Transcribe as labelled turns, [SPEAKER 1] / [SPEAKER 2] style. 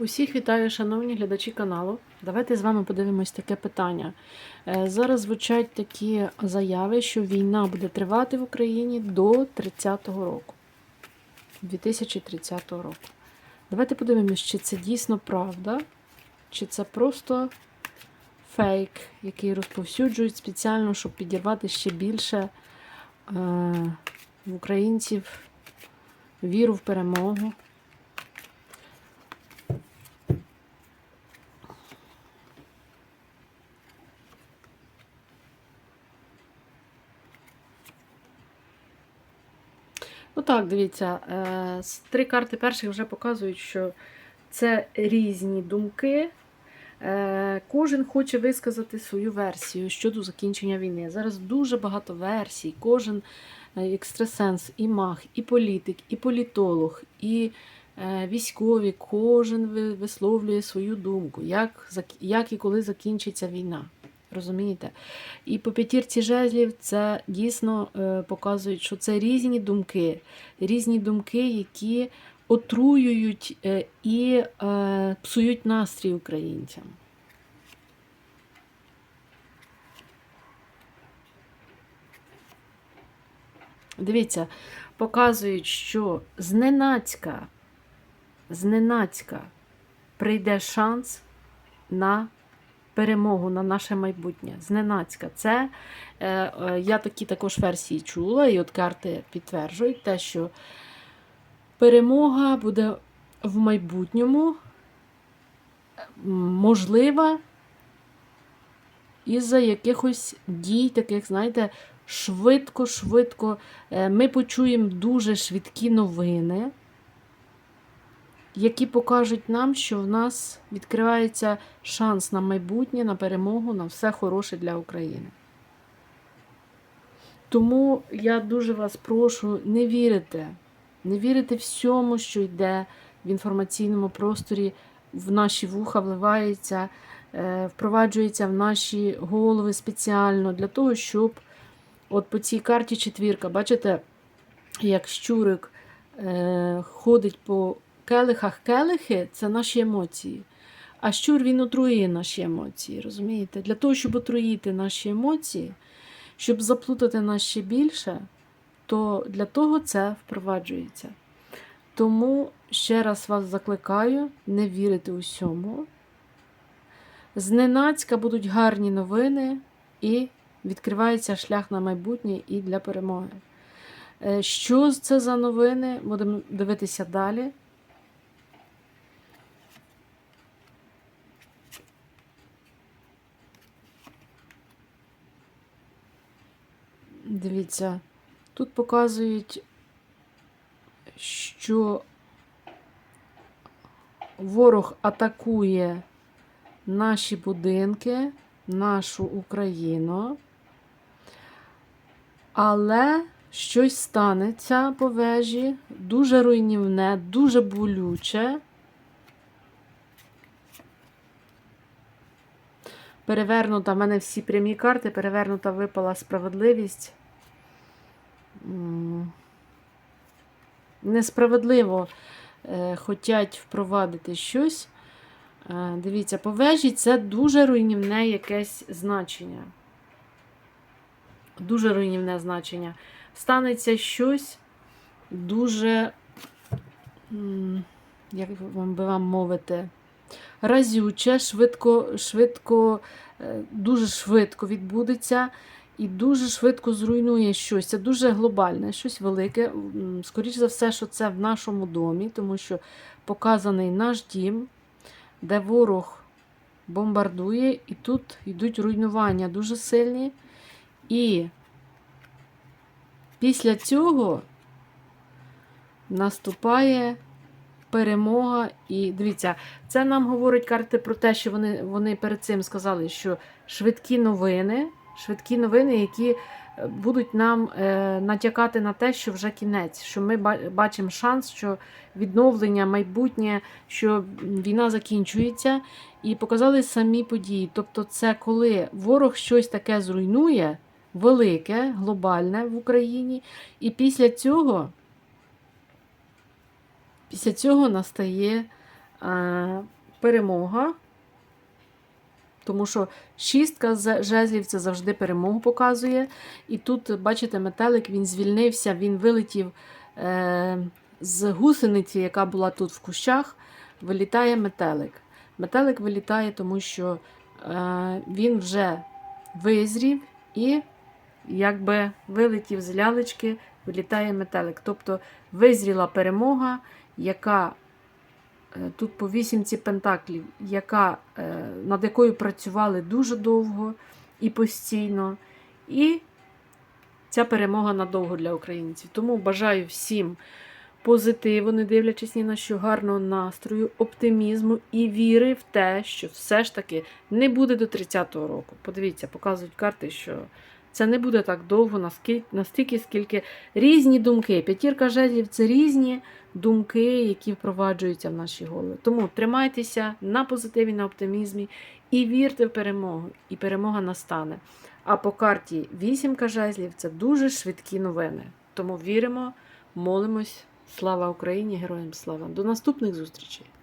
[SPEAKER 1] Усіх вітаю, шановні глядачі каналу. Давайте з вами подивимось таке питання. Е, Зараз звучать такі заяви, що війна буде тривати в Україні до 30-го року. 2030 року. Давайте подивимось, чи це дійсно правда, чи це просто фейк, який розповсюджують спеціально, щоб підірвати ще більше е, українців віру в перемогу. Так, дивіться, е, три карти перших вже показують, що це різні думки. Е, Кожен хоче висказати свою версію щодо закінчення війни. Зараз дуже багато версій. Кожен е, екстрасенс, і маг, і політик, і політолог, і військові, кожен висловлює свою думку, як, як і коли закінчиться війна. Розумієте? І по п'ятірці жезлів це дійсно е, показують, що це різні думки, різні думки, які отруюють е, і е, псують настрій українцям. Дивіться, показують, що зненацька, зненацька прийде шанс на перемогу, на наше майбутнє. Зненацька. Це е, е, я такі також версії чула, і от карти підтверджують те, що перемога буде в майбутньому можлива із-за якихось дій, таких, знаєте, швидко-швидко. Е, Ми почуємо дуже швидкі новини, які покажуть нам, що в нас відкривається шанс на майбутнє, на перемогу, на все хороше для України. Тому я дуже вас прошу, не вірите, не вірите всьому, що йде в інформаційному просторі, в наші вуха вливається, е, впроваджується в наші голови спеціально для того, щоб от по цій карті четвірка, бачите, як щурик е, ходить по келихах келихи, це наші емоції. А щур він отруює наші емоції, розумієте? Для того, щоб отруїти наші емоції, щоб заплутати нас ще більше, то для того це впроваджується. Тому ще раз вас закликаю не вірити усьому. Зненацька будуть гарні новини і відкривається шлях на майбутнє і для перемоги. Е, Що це за новини? Будемо дивитися далі. Дивіться, тут показують, що ворог атакує наші будинки, нашу Україну, але щось станеться по вежі, дуже руйнівне, дуже болюче. Перевернута, в мене всі прямі карти, перевернута випала справедливість. Несправедливо е, хотять впровадити щось. Е, дивіться, по вежі це дуже руйнівне якесь значення. Дуже руйнівне значення. Станеться щось дуже, як вам би вам мовити, разюче, швидко, швидко, е, дуже швидко відбудеться і дуже швидко зруйнує щось. Це дуже глобальне, щось велике. Скоріше за все, що це в нашому домі, тому що показаний наш дім, де ворог бомбардує, і тут йдуть руйнування дуже сильні. І після цього наступає перемога. І дивіться, це нам говорить карти про те, що вони, вони перед цим сказали, що швидкі новини, швидкі новини, які е, будуть нам е, натякати на те, що вже кінець, що ми бачимо шанс, що відновлення, майбутнє, що війна закінчується, і показали самі події. Тобто, це коли ворог щось таке зруйнує, велике, глобальне в Україні, і після цього. Після цього настає е, перемога. Тому що шістка жезлів це завжди перемогу показує. І тут, бачите, метелик він звільнився, він вилетів е, з гусениці, яка була тут в кущах, вилітає метелик. Метелик вилітає, тому що е, він вже визрів і якби вилетів з лялечки, вилітає метелик. Тобто визріла перемога, яка тут по вісімці пентаклів, яка, е, над якою працювали дуже довго і постійно. І ця перемога надовго для українців. Тому бажаю всім позитиву, не дивлячись ні на що гарного настрою, оптимізму і віри в те, що все ж таки не буде до 30-го року. Подивіться, показують карти, що це не буде так довго, настільки, скільки різні думки. П'ятірка жезлів це різні думки, які впроваджуються в наші голови. Тому тримайтеся на позитиві, на оптимізмі і вірте в перемогу. І перемога настане. А по карті вісімка жезлів це дуже швидкі новини. Тому віримо, молимось. Слава Україні! Героям слава! До наступних зустрічей!